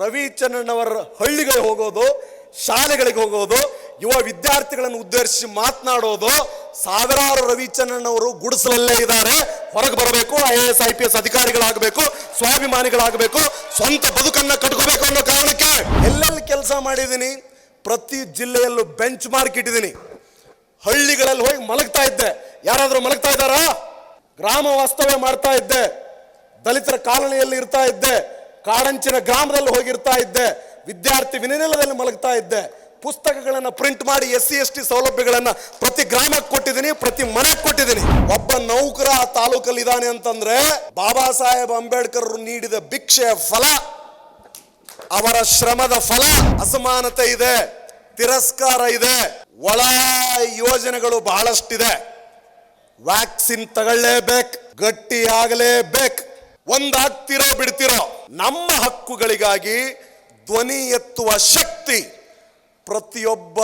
ರವಿಚಂದ್ರನ್ ಹಳ್ಳಿಗಳಿಗೆ ಹೋಗೋದು, ಶಾಲೆಗಳಿಗೆ ಹೋಗೋದು, ಯುವ ವಿದ್ಯಾರ್ಥಿಗಳನ್ನು ಉದ್ದೇಶಿಸಿ ಮಾತನಾಡೋದು, ಸಾವಿರಾರು ರವಿಚಂದ್ರನ್ ಅವರು ಗುಡಿಸಲಲ್ಲೇ ಇದ್ದಾರೆ. ಹೊರಗೆ ಬರಬೇಕು I A S I P S ಅಧಿಕಾರಿಗಳಾಗಬೇಕು, ಸ್ವಾಭಿಮಾನಿಗಳಾಗಬೇಕು, ಸ್ವಂತ ಬದುಕನ್ನು ಕಟ್ಕೋಬೇಕು ಅನ್ನೋ ಕಾರಣಕ್ಕೆ ಎಲ್ಲೆಲ್ಲಿ ಕೆಲಸ ಮಾಡಿದ್ದೀನಿ, ಪ್ರತಿ ಜಿಲ್ಲೆಯಲ್ಲೂ ಬೆಂಚ್ ಮಾರ್ಕ್ ಇಟ್ಟಿದ್ದೀನಿ. ಹಳ್ಳಿಗಳಲ್ಲಿ ಹೋಗಿ ಮಲಗ್ತಾ ಇದ್ದೆ. ಯಾರಾದರೂ ಮಲಗ್ತಾ ಇದ್ದಾರಾ? ಗ್ರಾಮ ವಾಸ್ತವ್ಯ ಮಾಡ್ತಾ ಇದ್ದೆ. ದಲಿತರ ಕಾಲನಿಯಲ್ಲಿ ಇರ್ತಾ ಇದ್ದೆ. ಕಾಡಂಚಿನ ಗ್ರಾಮದಲ್ಲಿ ಹೋಗಿರ್ತಾ ಇದ್ದೆ. ವಿದ್ಯಾರ್ಥಿ ವಿನಿಲಯದಲ್ಲಿ ಮಲಗ್ತಾ ಇದ್ದೆ. ಪುಸ್ತಕಗಳನ್ನು ಪ್ರಿಂಟ್ ಮಾಡಿ ಎಸ್ ಸಿ ಎಸ್ ಟಿ ಸೌಲಭ್ಯಗಳನ್ನು ಪ್ರತಿ ಗ್ರಾಮಕ್ಕೆ ಕೊಟ್ಟಿದ್ದೀನಿ, ಪ್ರತಿ ಮನೆಗೆ ಕೊಟ್ಟಿದ್ದೀನಿ. ಒಬ್ಬ ನೌಕರ ಆ ತಾಲೂಕಲ್ಲಿ ಇದ್ದಾನೆ ಅಂತಂದ್ರೆ ಬಾಬಾ ಸಾಹೇಬ್ ಅಂಬೇಡ್ಕರ್ ನೀಡಿದ ಭಿಕ್ಷೆಯ ಫಲ, ಅವರ ಶ್ರಮದ ಫಲ, ಅಸಮಾನತೆ ಇದೆ, ತಿರಸ್ಕಾರ ಇದೆ. ಒಳ ಯೋಜನೆಗಳು ಬಹಳಷ್ಟಿದೆ. ವ್ಯಾಕ್ಸಿನ್ ತಗೊಳ್ಳೇಬೇಕು, ಗಟ್ಟಿಯಾಗಲೇಬೇಕು. ಒಂದಾಗ್ತಿರೋ, ಬಿಡ್ತಿರೋ. ನಮ್ಮ ಹಕ್ಕುಗಳಿಗಾಗಿ ಧ್ವನಿ ಎತ್ತುವ ಶಕ್ತಿ ಪ್ರತಿಯೊಬ್ಬ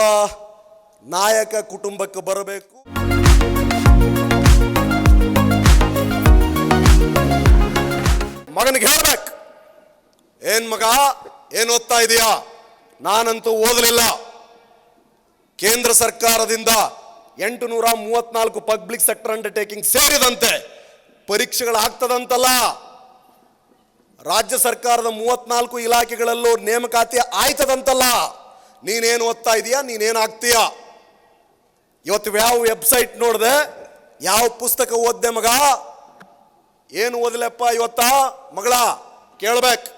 ನಾಯಕ ಕುಟುಂಬಕ್ಕೆ ಬರಬೇಕು. ಮಗನಿಗೆ ಹೇಳ್ಬೇಕು. ಏನ್ ಮಗ, ಏನ್ ಓದ್ತಾ ಇದೆಯಾ? ನಾನಂತೂ ಓದಲಿಲ್ಲ. ಕೇಂದ್ರ ಸರ್ಕಾರದಿಂದ ಎಂಟು ನೂರ ಮೂವತ್ನಾಲ್ಕು ಪಬ್ಲಿಕ್ ಸೆಕ್ಟರ್ ಅಂಡರ್ಟೇಕಿಂಗ್ ಸೇರಿದಂತೆ ಪರೀಕ್ಷೆಗಳಾಗ್ತದಂತಲ್ಲ ರಾಜ್ಯ ಸರ್ಕಾರದ ಮೂವತ್ನಾಲ್ಕು ಇಲಾಖೆಗಳಲ್ಲೂ ನೇಮಕಾತಿ ಆಯ್ತದಂತಲ್ಲ. ನೀನೇನು ಓದ್ತಾ ಇದೀಯಾ? ಆಗ್ತೀಯ? ಇವತ್ತು ಯಾವ ವೆಬ್ಸೈಟ್ ನೋಡಿದೆ? ಯಾವ ಪುಸ್ತಕ ಓದ್ದೆ ಮಗ? ಏನು ಓದಲಪ್ಪ ಇವತ್ತ? ಮಗಳ, ಕೇಳ್ಬೇಕು.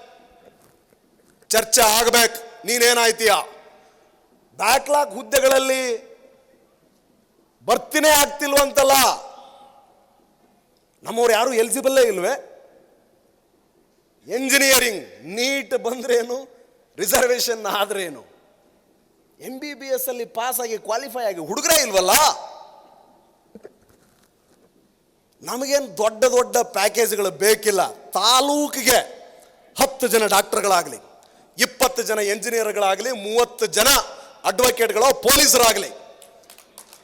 ಚರ್ಚೆ ಆಗ್ಬೇಕು. ನೀನೇನಾಯ್ತೀಯ ಬ್ಯಾಕ್ಲಾಗ್ ಹುದ್ದೆಗಳಲ್ಲಿ ಬರ್ತಿನೇ ಆಗ್ತಿಲ್ವಂತಲ್ಲ. ನಮ್ಮವ್ರು ಯಾರು ಎಲಿಜಿಬಲ್ಲೇ ಇಲ್ವೇ? ಎಂಜಿನಿಯರಿಂಗ್ ನೀಟ್ ಬಂದ್ರೇನು? ರಿಸರ್ವೇಶನ್ ಆದ್ರೇನು? ಎಂ ಬಿ ಬಿ ಎಸ್ ಅಲ್ಲಿ ಪಾಸ್ ಆಗಿ ಕ್ವಾಲಿಫೈ ಆಗಿ ಹುಡುಗರೇ ಇಲ್ವಲ್ಲ? ನಮಗೇನು ದೊಡ್ಡ ದೊಡ್ಡ ಪ್ಯಾಕೇಜ್ಗಳು ಬೇಕಿಲ್ಲ. ತಾಲೂಕಿಗೆ ಹತ್ತು ಜನ ಡಾಕ್ಟರ್ಗಳಾಗಲಿ, ಇಪ್ಪತ್ತು ಜನ ಎಂಜಿನಿಯರ್ಗಳಾಗಲಿ ಮೂವತ್ತು ಜನ ಅಡ್ವೊಕೇಟ್ಗಳು ಪೊಲೀಸರಾಗಲಿ,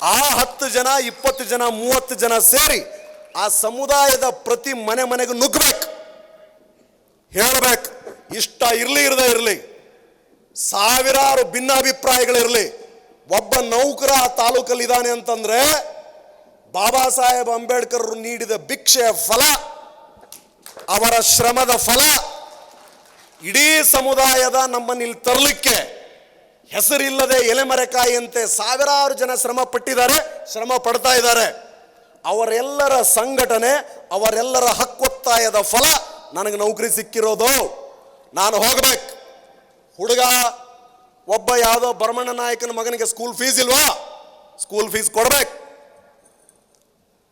ಆ ಹತ್ತು ಜನ, ಇಪ್ಪತ್ತು ಜನ, ಮೂವತ್ತು ಜನ ಸೇರಿ ಆ ಸಮುದಾಯದ ಪ್ರತಿ ಮನೆ ಮನೆಗೂ ನುಗ್ಗಬೇಕು. ಹೇಳಬೇಕು. ಇಷ್ಟ ಇರಲಿ, ಇರದೇ ಇರಲಿ. ಸಾವಿರಾರು ಭಿನ್ನಾಭಿಪ್ರಾಯಗಳಿರಲಿ. ಒಬ್ಬ ನೌಕರ ಆ ತಾಲೂಕಲ್ಲಿ ಇದ್ದಾನೆ ಅಂತಂದ್ರೆ ಬಾಬಾ ಸಾಹೇಬ್ ಅಂಬೇಡ್ಕರ್ ನೀಡಿದ ಭಿಕ್ಷೆಯ ಫಲ, ಅವರ ಶ್ರಮದ ಫಲ, ಇಡೀ ಸಮುದಾಯದ ನಮ್ಮನ್ನು ಇಲ್ಲಿ ತರಲಿಕ್ಕೆ ಹೆಸರಿಲ್ಲದೆ ಎಲೆಮರೆಕಾಯಿಯಂತೆ ಸಾವಿರಾರು ಜನ ಶ್ರಮ ಪಟ್ಟಿದ್ದಾರೆ, ಶ್ರಮ ಪಡ್ತಾ ಇದ್ದಾರೆ. ಅವರೆಲ್ಲರ ಸಂಘಟನೆ, ಅವರೆಲ್ಲರ ಹಕ್ಕೊತ್ತಾಯದ ಫಲ ನನಗೆ ನೌಕರಿ ಸಿಕ್ಕಿರೋದು, ನಾನು ಹೋಗ್ಬೇಕು. ಹುಡುಗ, ಒಬ್ಬ ಯಾವುದೋ ಭರಮಣ್ಣ ನಾಯಕನ ಮಗನಿಗೆ ಸ್ಕೂಲ್ ಫೀಸ್ ಇಲ್ವಾ? ಸ್ಕೂಲ್ ಫೀಸ್ ಕೊಡ್ಬೇಕು.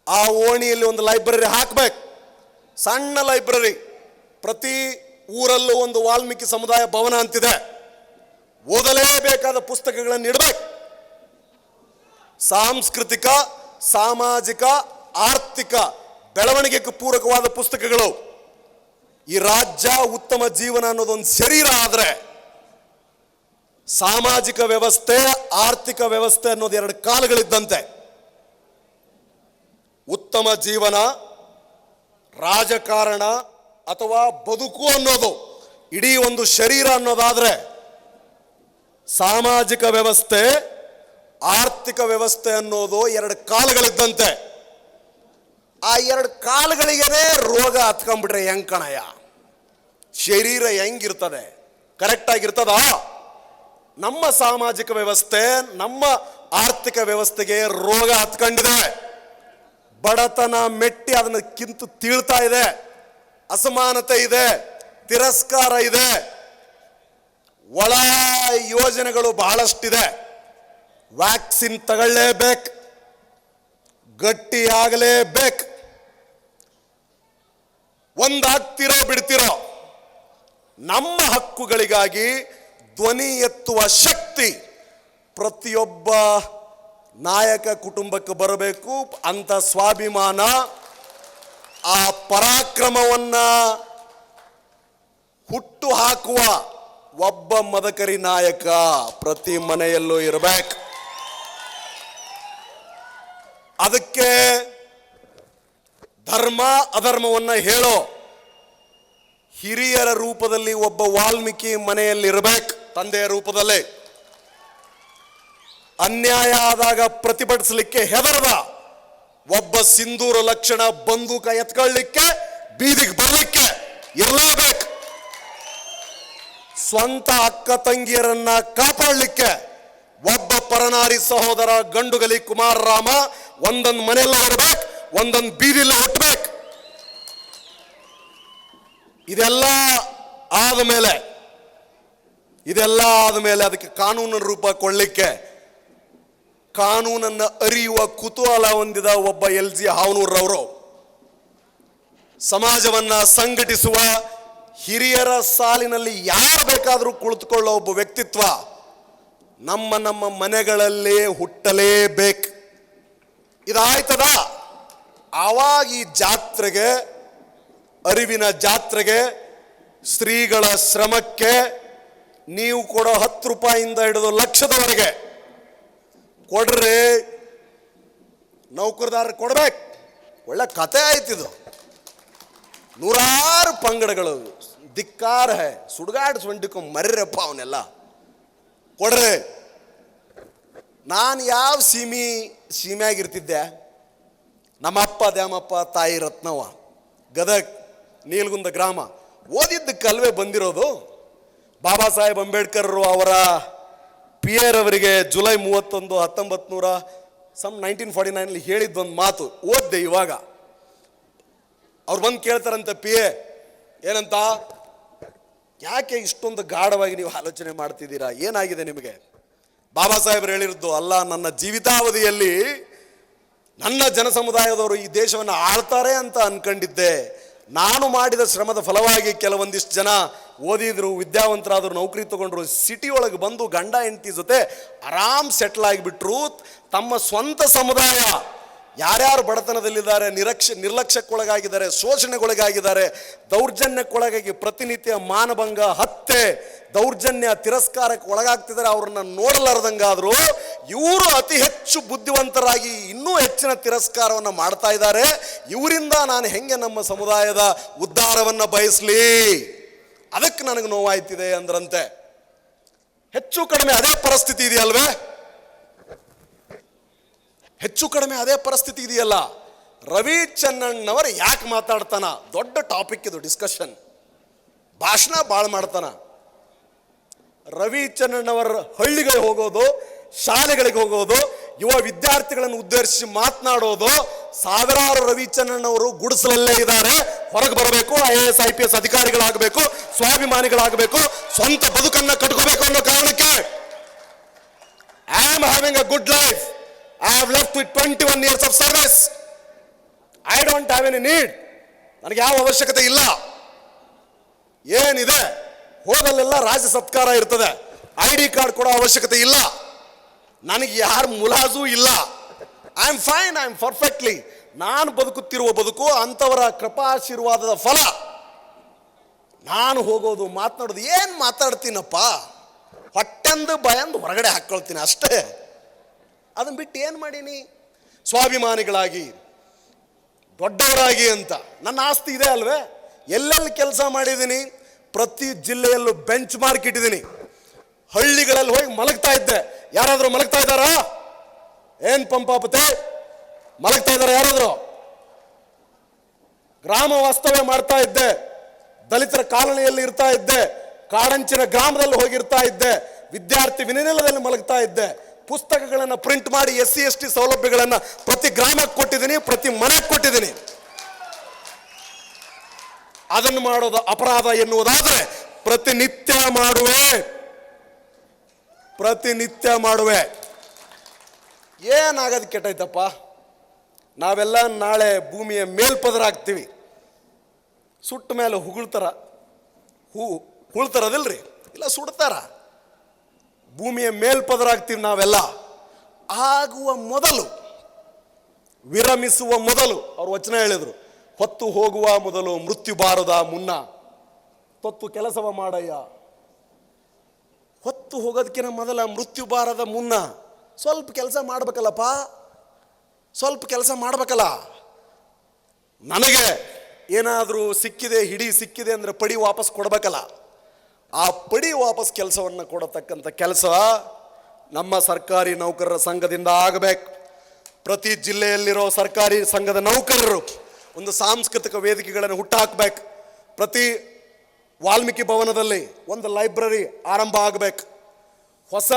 ಆ ಓಣಿಯಲ್ಲಿ ಒಂದು ಲೈಬ್ರರಿ ಹಾಕ್ಬೇಕು. ಸಣ್ಣ ಲೈಬ್ರರಿ ಪ್ರತಿ ಊರಲ್ಲೂ ಒಂದು ವಾಲ್ಮೀಕಿ ಸಮುದಾಯ ಭವನ ಅಂತಿದೆ. ಓದಲೇಬೇಕಾದ ಪುಸ್ತಕಗಳನ್ನು ಇಡಬೇಕು. ಸಾಂಸ್ಕೃತಿಕ, ಸಾಮಾಜಿಕ, ಆರ್ಥಿಕ ಬೆಳವಣಿಗೆಗೆ ಪೂರಕವಾದ ಪುಸ್ತಕಗಳು. ಈ ರಾಜ್ಯ ಉತ್ತಮ ಜೀವನ ಅನ್ನೋದೊಂದು ಶರೀರ ಆದರೆ ಸಾಮಾಜಿಕ ವ್ಯವಸ್ಥೆ, ಆರ್ಥಿಕ ವ್ಯವಸ್ಥೆ ಅನ್ನೋದು ಎರಡು ಕಾಲಗಳಿದ್ದಂತೆ. ಉತ್ತಮ ಜೀವನ, ರಾಜಕಾರಣ ಅಥವಾ ಬದುಕು ಅನ್ನೋದು, ಇಡೀ ಒಂದು ಶರೀರ ಅನ್ನೋದಾದರೆ ಸಾಮಾಜಿಕ ವ್ಯವಸ್ಥೆ, ಆರ್ಥಿಕ ವ್ಯವಸ್ಥೆ ಅನ್ನೋದು ಎರಡು ಕಾಲಗಳಿದ್ದಂತೆ. ಆ ಎರಡು ಕಾಲುಗಳಿಗೇನೆ ರೋಗ ಹತ್ಕೊಂಡ್ಬಿಟ್ರೆ ಹೆಂಗ್ ಶರೀರ ಹೆಂಗಿರ್ತದೆ? ಕರೆಕ್ಟ್ ಆಗಿರ್ತದ? ನಮ್ಮ ಸಾಮಾಜಿಕ ವ್ಯವಸ್ಥೆ, ನಮ್ಮ ಆರ್ಥಿಕ ವ್ಯವಸ್ಥೆಗೆ ರೋಗ ಹತ್ಕೊಂಡಿದೆ. ಬಡತನ ಮೆಟ್ಟಿ ಅದನ್ನ ಕಿಂತು ತೀಳ್ತಾ ಇದೆ. ಅಸಮಾನತೆ ಇದೆ. ತಿರಸ್ಕಾರ ಇದೆ. ಒಳ ಯೋಜನೆಗಳು ಬಹಳಷ್ಟಿದೆ. ವ್ಯಾಕ್ಸಿನ್ ತಗೊಳ್ಳೇಬೇಕು. ಗಟ್ಟಿಯಾಗಲೇಬೇಕು. ಒಂದಾಗ್ತಿರೋ ಬಿಡ್ತಿರೋ? ನಮ್ಮ ಹಕ್ಕುಗಳಿಗಾಗಿ ಧ್ವನಿ ಎತ್ತುವ ಶಕ್ತಿ ಪ್ರತಿಯೊಬ್ಬ ನಾಯಕ ಕುಟುಂಬಕ್ಕೆ ಬರಬೇಕು. ಅಂತ ಸ್ವಾಭಿಮಾನ, ಆ ಪರಾಕ್ರಮವನ್ನ ಹುಟ್ಟು ಹಾಕುವ ಒಬ್ಬ ಮದಕರಿ ನಾಯಕ ಪ್ರತಿ ಮನೆಯಲ್ಲೂ ಇರಬೇಕು. ಅದಕ್ಕೆ ಧರ್ಮ, ಅಧರ್ಮವನ್ನ ಹೇಳೋ ಹಿರಿಯರ ರೂಪದಲ್ಲಿ ಒಬ್ಬ ವಾಲ್ಮೀಕಿ ಮನೆಯಲ್ಲಿ ಇರಬೇಕು ತಂದೆಯ ರೂಪದಲ್ಲೇ. ಅನ್ಯಾಯ ಆದಾಗ ಪ್ರತಿಭಟಿಸಲಿಕ್ಕೆ ಹೆದರದ ಒಬ್ಬ ಸಿಂಧೂರ ಲಕ್ಷಣ ಬಂದೂಕ ಎತ್ಕೊಳ್ಳಿಕ್ಕೆ, ಬೀದಿಗೆ ಬರಲಿಕ್ಕೆ ಇರಲೇಬೇಕು. ಸ್ವಂತ ಅಕ್ಕ ತಂಗಿಯರನ್ನ ಕಾಪಾಡಲಿಕ್ಕೆ ಒಬ್ಬ ಪರನಾರಿ ಸಹೋದರ ಗಂಡುಗಲಿ ಕುಮಾರರಾಮ ಒಂದೊಂದು ಮನೆಯಲ್ಲೇ ಇರಬೇಕು, ಒಂದೊಂದು ಬೀದಿಲ್ಲ ಹುಟ್ಟಬೇಕು ಇದೆಲ್ಲ ಆದ ಮೇಲೆ, ಇದೆಲ್ಲ ಆದ ಮೇಲೆ ಅದಕ್ಕೆ ಕಾನೂನು ರೂಪ ಕೊಡಲಿಕ್ಕೆ ಕಾನೂನನ್ನು ಅರಿಯುವ ಕುತೂಹಲ ಹೊಂದಿದ ಒಬ್ಬ ಎಲ್ ಜಿ ಹಾವನೂರ್ರವರು, ಸಮಾಜವನ್ನ ಸಂಘಟಿಸುವ ಹಿರಿಯರ ಸಾಲಿನಲ್ಲಿ ಯಾರು ಬೇಕಾದರೂ ಕುಳಿತುಕೊಳ್ಳೋ ಒಬ್ಬ ವ್ಯಕ್ತಿತ್ವ ನಮ್ಮ ನಮ್ಮ ಮನೆಗಳಲ್ಲಿ ಹುಟ್ಟಲೇಬೇಕು. ಇದಾಯ್ತದ? ಆವಾಗ ಈ ಜಾತ್ರೆಗೆ ಅರಿವಿನ ಜಾತ್ರೆಗೆ ಸ್ತ್ರೀಗಳ ಶ್ರಮಕ್ಕೆ ನೀವು ಕೊಡೋ ಹತ್ತು ರೂಪಾಯಿಂದ ಹಿಡಿದು ಲಕ್ಷದವರೆಗೆ ಕೊಡ್ರಿ ನೌಕರದಾರ ಕೊಡ್ಬೇಕು. ಒಳ್ಳೆ ಕತೆ ಆಯ್ತಿದು. ನೂರಾರು ಪಂಗಡಗಳು ಧಿಕ್ಕಾರ ಹೇ ಸುಡುಗಾಡು ಸೊಂಡಿಕೊ ಮರ್ರಪ್ಪ ಅವನ್ನೆಲ್ಲ ಕೊಡ್ರಿ, ನಾನು ಯಾವ ಸೀಮಿ ಸೀಮೆಯಾಗಿರ್ತಿದ್ದೆ ನಮ್ಮಪ್ಪ, ದ್ಯಾಮಪ್ಪ, ತಾಯಿ ರತ್ನವ್ವ, ಗದಗ್. ನೀಲ್ಗುಂದ ಗ್ರಾಮ. ಓದಿದ್ದಕ್ಕೆ ಅಲ್ವೇ ಬಂದಿರೋದು ಬಾಬಾ ಸಾಹೇಬ್ ಅಂಬೇಡ್ಕರ್ ಅವರ ಪಿಯರ್ ಅವರಿಗೆ ಜುಲೈ ಮೂವತ್ತೊಂದು ಹತ್ತೊಂಬತ್ತು ನೂರ ಸಮ್ ನೈನ್ಟೀನ್ ಫಾರ್ಟಿ ನೈನಲ್ಲಿ ಹೇಳಿದ್ದೊಂದು ಮಾತು. ಓದ್ದೆ ಇವಾಗ. ಅವ್ರು ಬಂದು ಕೇಳ್ತಾರಂತ, ಪಿ ಎ, ಏನಂತ? ಯಾಕೆ ಇಷ್ಟೊಂದು ಗಾಢವಾಗಿ ನೀವು ಆಲೋಚನೆ ಮಾಡ್ತಿದ್ದೀರಾ? ಏನಾಗಿದೆ ನಿಮಗೆ? ಬಾಬಾ ಸಾಹೇಬ್ರು ಹೇಳಿರೋದು, ಅಲ್ಲ, ನನ್ನ ಜೀವಿತಾವಧಿಯಲ್ಲಿ ನನ್ನ ಜನ ಸಮುದಾಯದವರು ಈ ದೇಶವನ್ನು ಆಳ್ತಾರೆ ಅಂತ ಅನ್ಕೊಂಡಿದ್ದೆ. ನಾನು ಮಾಡಿದ ಶ್ರಮದ ಫಲವಾಗಿ ಕೆಲವೊಂದಿಷ್ಟು ಜನ ಓದಿದ್ರು, ವಿದ್ಯಾವಂತರಾದರು, ನೌಕರಿ ತಗೊಂಡ್ರು ಸಿಟಿ ಒಳಗೆ ಬಂದು ಗಂಡ, ಹೆಂಡತಿ ಜೊತೆ ಆರಾಮ್ ಸೆಟ್ಲ್ ಆಗಿಬಿಟ್ರು. ತಮ್ಮ ಸ್ವಂತ ಸಮುದಾಯ. ಯಾರ್ಯಾರು ಬಡತನದಲ್ಲಿದ್ದಾರೆ, ನಿರಕ್ಷ, ನಿರ್ಲಕ್ಷ್ಯಕ್ಕೊಳಗಾಗಿದ್ದಾರೆ, ಶೋಷಣೆಗೊಳಗಾಗಿದ್ದಾರೆ, ದೌರ್ಜನ್ಯಕ್ಕೊಳಗಾಗಿ ಪ್ರತಿನಿತ್ಯ ಮಾನಭಂಗ ಹತ್ಯೆ ದೌರ್ಜನ್ಯ ತಿರಸ್ಕಾರಕ್ಕೆ ಒಳಗಾಗ್ತಿದ್ದಾರೆ, ಅವ್ರನ್ನ ನೋಡಲಾರ್ದಂಗಾದರೂ ಇವರು ಅತಿ ಹೆಚ್ಚು ಬುದ್ಧಿವಂತರಾಗಿ ಇನ್ನೂ ಹೆಚ್ಚಿನ ತಿರಸ್ಕಾರವನ್ನು ಮಾಡ್ತಾ ಇದ್ದಾರೆ. ಇವರಿಂದ ನಾನು ಹೆಂಗೆ ನಮ್ಮ ಸಮುದಾಯದ ಉದ್ಧಾರವನ್ನು ಬಯಸಲಿ? ಅದಕ್ಕೆ ನನಗೆ ನೋವಾಯ್ತಿದೆ ಅಂದ್ರಂತೆ. ಹೆಚ್ಚು ಕಡಿಮೆ ಅದೇ ಪರಿಸ್ಥಿತಿ ಇದೆಯಲ್ವೇ? ಹೆಚ್ಚು ಕಡಿಮೆ ಅದೇ ಪರಿಸ್ಥಿತಿ ಇದೆಯಲ್ಲ. ರವಿ ಚನ್ನಣ್ಣವರು ಯಾಕೆ ಮಾತಾಡ್ತಾನ? ದೊಡ್ಡ ಟಾಪಿಕ್ ಇದು ಡಿಸ್ಕಷನ್ ಭಾಷಣ ಭಾಳ ಮಾಡ್ತಾನ. ರವಿ ಚನ್ನಣ್ಣವರ ಹಳ್ಳಿಗಳಿಗೆ ಹೋಗೋದು, ಶಾಲೆಗಳಿಗೆ ಹೋಗೋದು, ಯುವ ವಿದ್ಯಾರ್ಥಿಗಳನ್ನು ಉದ್ದೇಶಿಸಿ ಮಾತನಾಡೋದು, ಸಾವಿರಾರು ರವಿ ಚನ್ನಣ್ಣವರು ಗುಡಿಸಲಲ್ಲೇ ಇದ್ದಾರೆ. ಹೊರಗೆ ಬರಬೇಕು I A S I P S ಅಧಿಕಾರಿಗಳಾಗಬೇಕು, ಸ್ವಾಭಿಮಾನಿಗಳಾಗಬೇಕು, ಸ್ವಂತ ಬದುಕನ್ನ ಕಟ್ಕೋಬೇಕು ಅನ್ನೋ ಕಾರಣಕ್ಕೆ. I am having a good life I have left with twenty one years of service I don't have any need ನನಗೆ ಯಾವ ಅವಶ್ಯಕತೆ ಇಲ್ಲ. ಏನಿದೆ? ಹೋದಲ್ಲೆಲ್ಲ ರಾಜ್ಯ ಸತ್ಕಾರ ಇರ್ತದೆ. ಐ ಡಿ ಕಾರ್ಡ್ ಕೊಡೋ ಅವಶ್ಯಕತೆ ಇಲ್ಲ. ನನಗೆ ಯಾರು ಮುಲಾಜು ಇಲ್ಲ. I am fine I am perfectly ನಾನು ಬದುಕುತ್ತಿರುವ ಬದುಕು ಅಂಥವರ ಕೃಪಾಶೀರ್ವಾದದ ಫಲ. ನಾನು ಹೋಗೋದು, ಮಾತನಾಡೋದು, ಏನು ಮಾತಾಡ್ತೀನಪ್ಪ? ಹೊಟ್ಟೆಂದು, ಭಯಂದು ಹೊರಗಡೆ ಹಾಕ್ಕೊಳ್ತೀನಿ ಅಷ್ಟೇ. ಅದನ್ನ ಬಿಟ್ಟು ಏನು ಮಾಡೀನಿ? ಸ್ವಾಭಿಮಾನಿಗಳಾಗಿ, ದೊಡ್ಡವರಾಗಿ ಅಂತ. ನನ್ನ ಆಸ್ತಿ ಇದೆ ಅಲ್ವೇ? ಎಲ್ಲೆಲ್ಲಿ ಕೆಲಸ ಮಾಡಿದ್ದೀನಿ ಪ್ರತಿ ಜಿಲ್ಲೆಯಲ್ಲೂ ಬೆಂಚ್ ಮಾರ್ಕ್ ಇಟ್ಟಿದ್ದೀನಿ ಹಳ್ಳಿಗಳಲ್ಲಿ ಹೋಗಿ ಮಲಗ್ತಾ ಇದ್ದೆ. ಯಾರಾದರೂ ಮಲಗ್ತಾ ಇದ್ದಾರಾ? ಏನು ಪಂಪಾಪತೆ? ಮಲಗ್ತಾ ಇದ್ದಾರೆ ಯಾರಾದರೂ? ಗ್ರಾಮ ವಾಸ್ತವ್ಯ ಮಾಡ್ತಾ ಇದ್ದೆ. ದಲಿತರ ಕಾಲನಿಯಲ್ಲಿ ಇರ್ತಾ ಇದ್ದೆ. ಕಾಡಂಚಿನ ಗ್ರಾಮದಲ್ಲಿ ಹೋಗಿರ್ತಾ ಇದ್ದೆ. ವಿದ್ಯಾರ್ಥಿ ವಿನಿಲಯದಲ್ಲಿ ಮಲಗ್ತಾ ಇದ್ದೆ. ಪುಸ್ತಕಗಳನ್ನು ಪ್ರಿಂಟ್ ಮಾಡಿ ಎಸ್ ಸಿ ಎಸ್ ಟಿ ಸೌಲಭ್ಯಗಳನ್ನು ಪ್ರತಿ ಗ್ರಾಮಕ್ಕೆ ಕೊಟ್ಟಿದ್ದೀನಿ, ಪ್ರತಿ ಮನೆಗೆ ಕೊಟ್ಟಿದ್ದೀನಿ. ಅದನ್ನು ಮಾಡೋದು ಅಪರಾಧ ಎನ್ನುವುದಾದರೆ ಪ್ರತಿನಿತ್ಯ ಮಾಡುವೆ. ಪ್ರತಿನಿತ್ಯ ಮಾಡುವೆ. ಏನಾಗೋದು ಕೆಟ್ಟೈತಪ್ಪ? ನಾವೆಲ್ಲ ನಾಳೆ ಭೂಮಿಯ ಮೇಲ್ಪದರಾಗ್ತೀವಿ. ಸುಟ್ಟ ಮೇಲೆ ಹುಗುಳ್ತಾರ. ಹೂ, ಹುಳ್ತಾರದಿಲ್ರಿ? ಇಲ್ಲ ಸುಡ್ತಾರ. ಭೂಮಿಯ ಮೇಲ್ಪದರಾಗ್ತೀವಿ ನಾವೆಲ್ಲ. ಆಗುವ ಮೊದಲು, ವಿರಮಿಸುವ ಮೊದಲು, ಅವರು ವಚನ ಹೇಳಿದರು, ಹೊತ್ತು ಹೋಗುವ ಮೊದಲು ಮೃತ್ಯು ಬಾರದ ಮುನ್ನ, ತೊತ್ತು ಕೆಲಸವ ಮಾಡಯ್ಯ. ಹೊತ್ತು ಹೋಗೋದಕ್ಕಿಂತ ಮೊದಲ ಮೃತ್ಯು ಬಾರದ ಮುನ್ನ, ಸ್ವಲ್ಪ ಕೆಲಸ ಮಾಡ್ಬೇಕಲ್ಲಪ್ಪ? ಸ್ವಲ್ಪ ಕೆಲಸ ಮಾಡ್ಬೇಕಲ್ಲ? ನನಗೆ ಏನಾದರೂ ಸಿಕ್ಕಿದೆ, ಹಿಡಿ ಸಿಕ್ಕಿದೆ ಅಂದರೆ ಪಡಿ ವಾಪಸ್ ಕೊಡಬೇಕಲ್ಲ? ಆ ಪಡಿ ವಾಪಸ್ ಕೆಲಸವನ್ನು ಕೊಡತಕ್ಕಂಥ ಕೆಲಸ ನಮ್ಮ ಸರ್ಕಾರಿ ನೌಕರರ ಸಂಘದಿಂದ ಆಗಬೇಕು. ಪ್ರತಿ ಜಿಲ್ಲೆಯಲ್ಲಿರೋ ಸರ್ಕಾರಿ ಸಂಘದ ನೌಕರರು ಒಂದು ಸಾಂಸ್ಕೃತಿಕ ವೇದಿಕೆಗಳನ್ನು ಹುಟ್ಟಾಕಬೇಕು. ಪ್ರತಿ ವಾಲ್ಮೀಕಿ ಭವನದಲ್ಲಿ ಒಂದು ಲೈಬ್ರರಿ ಆರಂಭ ಆಗಬೇಕು. ಹೊಸ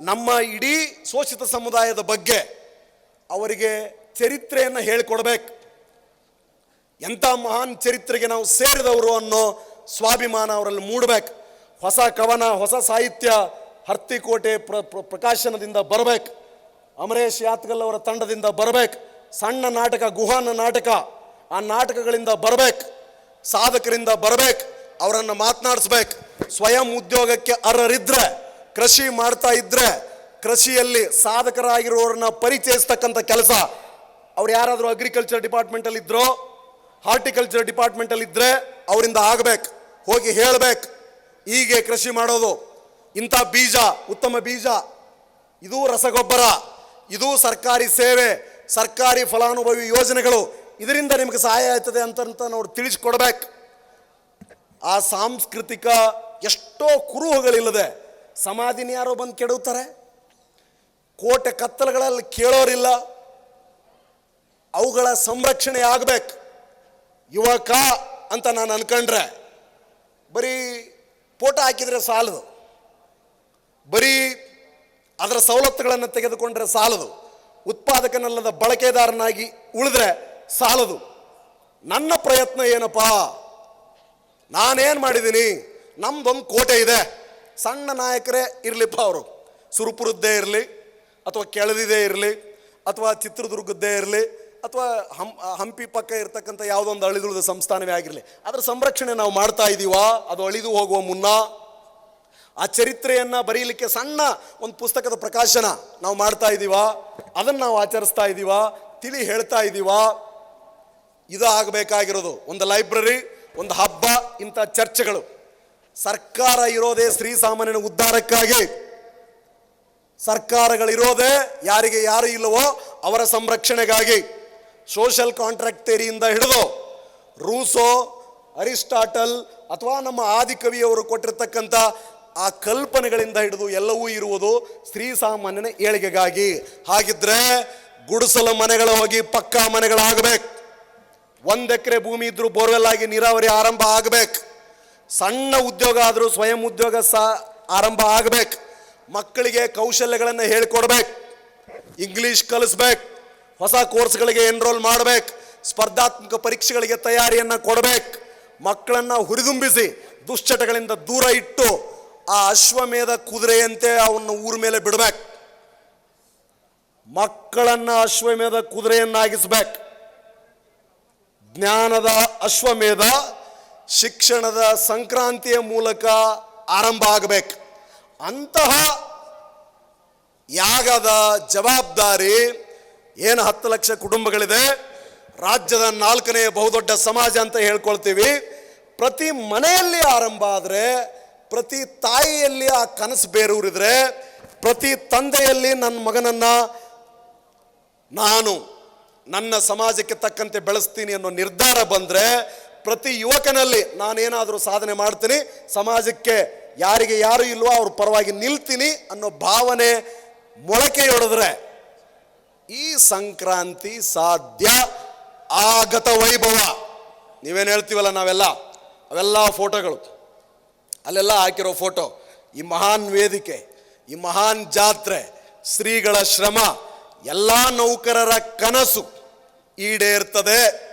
ನಮ್ಮ ಇಡೀ ಶೋಷಿತ ಸಮುದಾಯದ ಬಗ್ಗೆ ಅವರಿಗೆ ಚರಿತ್ರೆಯನ್ನು ಹೇಳಿಕೊಡ್ಬೇಕು. ಎಂಥ ಮಹಾನ್ ಚರಿತ್ರೆಗೆ ನಾವು ಸೇರಿದವರು ಅನ್ನೋ ಸ್ವಾಭಿಮಾನ ಅವರಲ್ಲಿ ಮೂಡಬೇಕು. ಹೊಸ ಕವನ, ಹೊಸ ಸಾಹಿತ್ಯ ಹರ್ತಿಕೋಟೆ ಪ್ರ, ಪ್ರ- ಪ್ರಕಾಶನದಿಂದ ಬರಬೇಕು. ಅಮರೇಶ್ ಯಾತ್ಗಲ್ ಅವರ ತಂಡದಿಂದ ಬರಬೇಕು. ಸಣ್ಣ ನಾಟಕ, ಗುಹಾನ ನಾಟಕ, ಆ ನಾಟಕಗಳಿಂದ ಬರಬೇಕು. ಸಾಧಕರಿಂದ ಬರಬೇಕು. ಅವರನ್ನು ಮಾತನಾಡಿಸ್ಬೇಕು. ಸ್ವಯಂ ಉದ್ಯೋಗಕ್ಕೆ ಅರ್ಹರಿದ್ರೆ, ಕೃಷಿ ಮಾಡ್ತಾ ಇದ್ರೆ, ಕೃಷಿಯಲ್ಲಿ ಸಾಧಕರಾಗಿರೋರನ್ನ ಪರಿಚಯಿಸ್ತಕ್ಕಂಥ ಕೆಲಸ. ಅವ್ರು ಯಾರಾದರೂ ಅಗ್ರಿಕಲ್ಚರ್ ಡಿಪಾರ್ಟ್ಮೆಂಟಲ್ಲಿ ಇದ್ರೋ ಹಾರ್ಟಿಕಲ್ಚರ್ ಡಿಪಾರ್ಟ್ಮೆಂಟಲ್ಲಿದ್ದರೆ ಅವರಿಂದ ಆಗಬೇಕು. ಹೋಗಿ ಹೇಳಬೇಕು. ಹೀಗೆ ಕೃಷಿ ಮಾಡೋದು. ಇಂಥ ಬೀಜ, ಉತ್ತಮ ಬೀಜ. ಇದು ರಸಗೊಬ್ಬರ, ಇದು ಸರ್ಕಾರಿ ಸೇವೆ, ಸರ್ಕಾರಿ ಫಲಾನುಭವಿ ಯೋಜನೆಗಳು. ಇದರಿಂದ ನಿಮಗೆ ಸಹಾಯ ಆಯ್ತದೆ ಅಂತ ನಾವು ತಿಳಿಸ್ಕೊಡ್ಬೇಕು. ಆ ಸಾಂಸ್ಕೃತಿಕ ಎಷ್ಟೋ ಕುರುಹುಗಳಿಲ್ಲದೆ ಸಮಾಧಿನ ಯಾರೋ ಬಂದು ಕೆಡುತ್ತಾರೆ ಕೋಟೆ ಕತ್ತಲಗಳಲ್ಲಿ ಕೇಳೋರಿಲ್ಲ. ಅವುಗಳ ಸಂರಕ್ಷಣೆ ಆಗಬೇಕು. ಯುವಕ ಅಂತ ನಾನು ಅನ್ಕೊಂಡ್ರೆ, ಬರೀ ಫೋಟೋ ಹಾಕಿದರೆ ಸಾಲದು. ಬರೀ ಅದರ ಸವಲತ್ತುಗಳನ್ನು ತೆಗೆದುಕೊಂಡ್ರೆ ಸಾಲದು. ಉತ್ಪಾದಕನಲ್ಲದ ಬಳಕೆದಾರನಾಗಿ ಉಳಿದ್ರೆ ಸಾಲದು. ನನ್ನ ಪ್ರಯತ್ನ ಏನಪ್ಪ? ನಾನೇನು ಮಾಡಿದ್ದೀನಿ? ನಮ್ದೊಂದು ಕೋಟೆ ಇದೆ. ಸಣ್ಣ ನಾಯಕರೇ ಇರಲಿಪ್ಪ ಅವರು. ಸುರುಪುರದ್ದೇ ಇರಲಿ, ಅಥವಾ ಕೆಳದಿದೇ ಇರಲಿ, ಅಥವಾ ಚಿತ್ರದುರ್ಗದ್ದೇ ಇರಲಿ ಅಥವಾ ಹಂ ಹಂಪಿ ಪಕ್ಕ ಇರತಕ್ಕಂಥ ಯಾವುದೊಂದು ಅಳಿದುಳಿದ ಸಂಸ್ಥಾನವೇ ಆಗಿರಲಿ, ಅದರ ಸಂರಕ್ಷಣೆ ನಾವು ಮಾಡ್ತಾ ಇದ್ದೀವಾ ಅದು ಅಳಿದು ಹೋಗುವ ಮುನ್ನ? ಆ ಚರಿತ್ರೆಯನ್ನು ಬರೀಲಿಕ್ಕೆ ಸಣ್ಣ ಒಂದು ಪುಸ್ತಕದ ಪ್ರಕಾಶನ ನಾವು ಮಾಡ್ತಾ ಇದ್ದೀವಾ ಅದನ್ನು ನಾವು ಆಚರಿಸ್ತಾ ಇದ್ದೀವಾ ತಿಳಿ ಹೇಳ್ತಾ ಇದ್ದೀವಾ ಇದು ಆಗಬೇಕಾಗಿರೋದು ಒಂದು ಲೈಬ್ರರಿ, ಒಂದು ಹಬ್ಬ, ಇಂಥ ಚರ್ಚೆಗಳು. ಸರ್ಕಾರ ಇರೋದೇ ಶ್ರೀ ಸಾಮಾನ್ಯನ ಉದ್ಧಾರಕ್ಕಾಗಿ. ಸರ್ಕಾರಗಳಿರೋದೇ ಯಾರಿಗೆ ಯಾರು ಇಲ್ಲವೋ ಅವರ ಸಂರಕ್ಷಣೆಗಾಗಿ. ಸೋಷಲ್ ಕಾಂಟ್ರಾಕ್ಟ್ ಥೇರಿಯಿಂದ ಹಿಡಿದು ರೂಸೋ, ಅರಿಸ್ಟಾಟಲ್ ಅಥವಾ ನಮ್ಮ ಆದಿಕವಿಯವರು ಕೊಟ್ಟಿರ್ತಕ್ಕಂಥ ಆ ಕಲ್ಪನೆಗಳಿಂದ ಹಿಡಿದು ಎಲ್ಲವೂ ಇರುವುದು ಸ್ತ್ರೀ ಸಾಮಾನ್ಯನ ಏಳಿಗೆಗಾಗಿ. ಹಾಗಿದ್ರೆ ಗುಡಿಸಲ ಮನೆಗಳು ಹೋಗಿ ಪಕ್ಕಾ ಮನೆಗಳಾಗಬೇಕು. ಒಂದು ಎಕರೆ ಭೂಮಿ ಇದ್ರೂ ಬೋರ್ವೆಲ್ ಆಗಿ ನೀರಾವರಿ ಆರಂಭ ಆಗಬೇಕು. ಸಣ್ಣ ಉದ್ಯೋಗ ಆದರೂ ಸ್ವಯಂ ಉದ್ಯೋಗ ಸಹ ಆರಂಭ ಆಗಬೇಕು. ಮಕ್ಕಳಿಗೆ ಕೌಶಲ್ಯಗಳನ್ನು ಹೇಳಿಕೊಡ್ಬೇಕು. ಇಂಗ್ಲೀಷ್ ಕಲಿಸ್ಬೇಕು. ಹೊಸ ಕೋರ್ಸ್ಗಳಿಗೆ ಎನ್ರೋಲ್ ಮಾಡಬೇಕು. ಸ್ಪರ್ಧಾತ್ಮಕ ಪರೀಕ್ಷೆಗಳಿಗೆ ತಯಾರಿಯನ್ನು ಕೊಡಬೇಕು. ಮಕ್ಕಳನ್ನು ಹುರಿದುಂಬಿಸಿ, ದುಶ್ಚಟಗಳಿಂದ ದೂರ ಇಟ್ಟು, ಆ ಅಶ್ವಮೇಧ ಕುದುರೆಯಂತೆ ಅವನ್ನು ಊರ ಮೇಲೆ ಬಿಡಬೇಕು. ಮಕ್ಕಳನ್ನ ಅಶ್ವಮೇಧ ಕುದುರೆಯನ್ನಾಗಿಸ್ಬೇಕು. ಜ್ಞಾನದ ಅಶ್ವಮೇಧ, ಶಿಕ್ಷಣದ ಸಂಕ್ರಾಂತಿಯ ಮೂಲಕ ಆರಂಭ ಆಗಬೇಕು. ಅಂತಹ ಯಾಗದ ಜವಾಬ್ದಾರಿ ಏನು ಹತ್ತು ಲಕ್ಷ ಕುಟುಂಬಗಳಿದೆ? ರಾಜ್ಯದ ನಾಲ್ಕನೇ ಬಹುದೊಡ್ಡ ಸಮಾಜ ಅಂತ ಹೇಳ್ಕೊಳ್ತೀವಿ. ಪ್ರತಿ ಮನೆಯಲ್ಲಿ ಆರಂಭ ಆದರೆ, ಪ್ರತಿ ತಾಯಿಯಲ್ಲಿ ಆ ಕನಸು ಬೇರೂರಿದ್ರೆ, ಪ್ರತಿ ತಂದೆಯಲ್ಲಿ ನನ್ನ ಮಗನನ್ನು ನಾನು ನನ್ನ ಸಮಾಜಕ್ಕೆ ತಕ್ಕಂತೆ ಬೆಳೆಸ್ತೀನಿ ಅನ್ನೋ ನಿರ್ಧಾರ ಬಂದರೆ, ಪ್ರತಿ ಯುವಕನಲ್ಲಿ ನಾನೇನಾದರೂ ಸಾಧನೆ ಮಾಡ್ತೀನಿ, ಸಮಾಜಕ್ಕೆ ಯಾರಿಗೆ ಯಾರು ಇಲ್ವೋ ಅವ್ರ ಪರವಾಗಿ ನಿಲ್ತೀನಿ ಅನ್ನೋ ಭಾವನೆ ಮೊಳಕೆಯೊಡೆದ್ರೆ ಈ ಸಂಕ್ರಾಂತಿ ಸಾಧ್ಯ ಆಗತ ವೈಭವ. ನೀವೇನು ಹೇಳ್ತೀವಲ್ಲ ನಾವೆಲ್ಲ? ಅವೆಲ್ಲ ಫೋಟೋಗಳು. ಅಲ್ಲೆಲ್ಲ ಹಾಕಿರೋ ಫೋಟೋ. ಈ ಮಹಾನ್ ವೇದಿಕೆ, ಈ ಮಹಾನ್ ಜಾತ್ರೆ ಶ್ರೀಗಳ ಶ್ರಮ, ಎಲ್ಲ ನೌಕರರ ಕನಸು ಈಡೇರ್ತದೆ.